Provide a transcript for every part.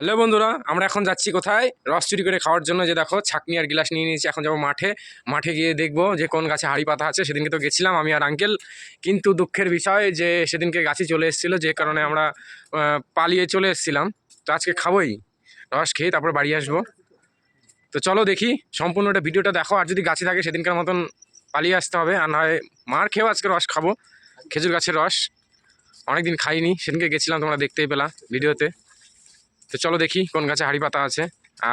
Hello বন্ধুরা, আমরা এখন যাচ্ছি কোথায়? রস চুরি করে খাওয়ার জন্য যে দেখো, ছাকনি আর গিলাস নিয়ে নিয়েছি, এখন যাব মাঠে। মাঠে গিয়ে দেখব যে কোন গাছে হাড়ি পাতা আছে। সেদিনকে তো গেছিলাম আমি আর আঙ্কেল কিন্তু দুঃখের বিষয় যে সেদিনকে গাছে চলে এসেছিল, যে কারণে আমরা পালিয়ে চলে এসেছিলাম। তো আজকে খাবোই। রস খেয়ে তারপর বাড়ি আসব। তো চলো দেখি, সম্পূর্ণটা ভিডিওটা দেখো। আর যদি গাছে থাকে, সেদিনকার মতন পালিয়ে আসতে হবে। আর নয়, মার খেয়েও আজকে রস খাব। খেজুর গাছের রস। অনেকদিন খাইনি। সেদিনকে গেছিলাম, তোমরা দেখতেই পেলা ভিডিওতে। তো চলো দেখি কোন গাছে হাড়ি পাতা আছে।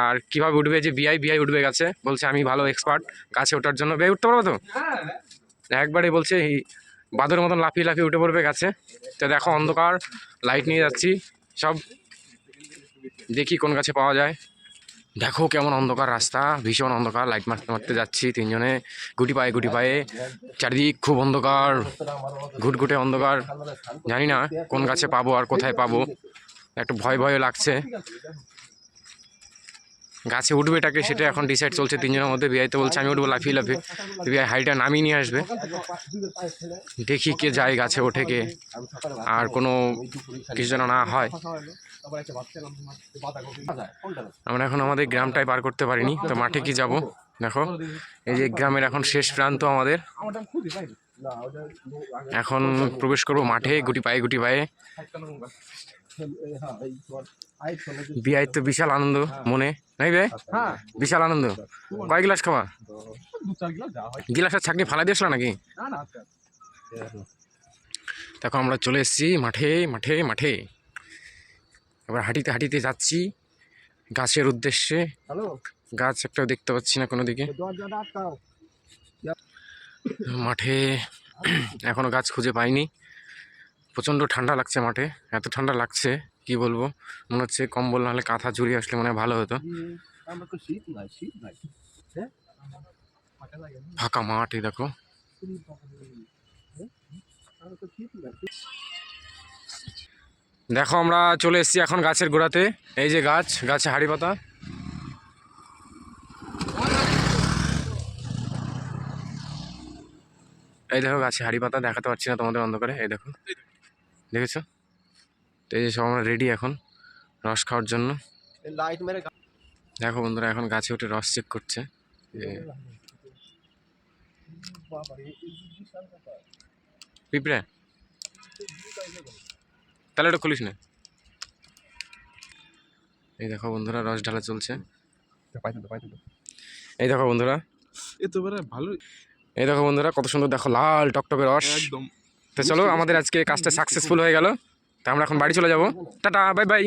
আর কীভাবে উঠবে যে বিআই বিআই উঠবে গাছে, বলছে আমি ভালো এক্সপার্ট গাছে ওঠার জন্য। বিআই উঠতে পারব তো? একবারে বলছে এই বাদর মতন লাফিয়ে লাফিয়ে উঠে পড়বে গাছে। তো দেখো অন্ধকার লাইট নিয়ে যাচ্ছি, সব দেখি কোন গাছে পাওয়া যায়। দেখো কেমন অন্ধকার রাস্তা, ভীষণ অন্ধকার লাইট মারতে মারতে যাচ্ছি তিনজনে, গুটি পায়ে গুটি পায়ে। চারিদিক খুব অন্ধকার, ঘুটঘুটে অন্ধকার। জানি না কোন গাছে পাবো আর কোথায় পাবো। একটু ভয় ভয় লাগছে। গাছে উঠবে এটাকে, সেটা এখন ডিসাইড চলছে, তিনজনের মধ্যে বিআই তো বলছে, আমি উঠবো, লাফিয়ে লাফিয়ে। বিআই হাইটা নামিয়ে নিয়ে আসবে। দেখি কে যায় গাছে ওঠে কে, আর কোনো কিছু যেন না হয়। আমরা এখন আমাদের গ্রামটাই পার করতে পারিনি, তো মাঠে কি যাব? দেখো, এই যে গ্রামের এখন শেষ প্রান্ত আমাদের। এখন প্রবেশ করব মাঠে গুটি পায়ে গুটি পায়ে। বিআই তো বিশাল আনন্দ মনে নাই বে? হ্যাঁ। বিশাল আনন্দ। কয় গ্লাস খাওয়া গিলাসের ছাকনি ফালাই দিয়েছিল নাকি? না না। দেখো আমরা চলে এসেছি মাঠে মাঠে মাঠে। এবার হাঁটিতে হাঁটিতে যাচ্ছি গাছের উদ্দেশ্যে। গাছ একটাও দেখতে পাচ্ছি না কোনো দিকে। মাঠে এখনও গাছ খুঁজে পাইনি। প্রচণ্ড ঠান্ডা লাগছে মাঠে। এত ঠান্ডা লাগছে কি বলব? মনে হচ্ছে কম্বল নাহলে কাঁথা জড়িয়ে আসলে মনে হয় ভালো হতো। হ্যাঁ? ফাঁকা মাঠ এই দেখো। দেখো আমরা চলে এসেছি এখন গাছের গোড়াতে। এই যে গাছ গাছে হাড়ি পাতা। এই দেখো গাছে হাড়ি পাতা দেখাতে পারছি না তোমাদের অন্ধকারে এই দেখো। দেখেছ? তো এই যে সব আমরা রেডি এখন রস খাওয়ার জন্য। লাইট মেরে দেখো বন্ধুরা এখন গাছে উঠে রস চেক করছে। পিঁপড়ে? তাহলে ওটা খুলিস না। এই দেখো বন্ধুরা রস ঢালা চলছে। এই দেখো বন্ধুরা। এ তো ভালো এই দেখো বন্ধুরা কত সুন্দর দেখো লাল টকটকে রস। একদম। তো চলো আমাদের আজকে কাজটা সাকসেসফুল হয়ে গেল। তা আমরা এখন বাড়ি চলে যাব। Tata bye bye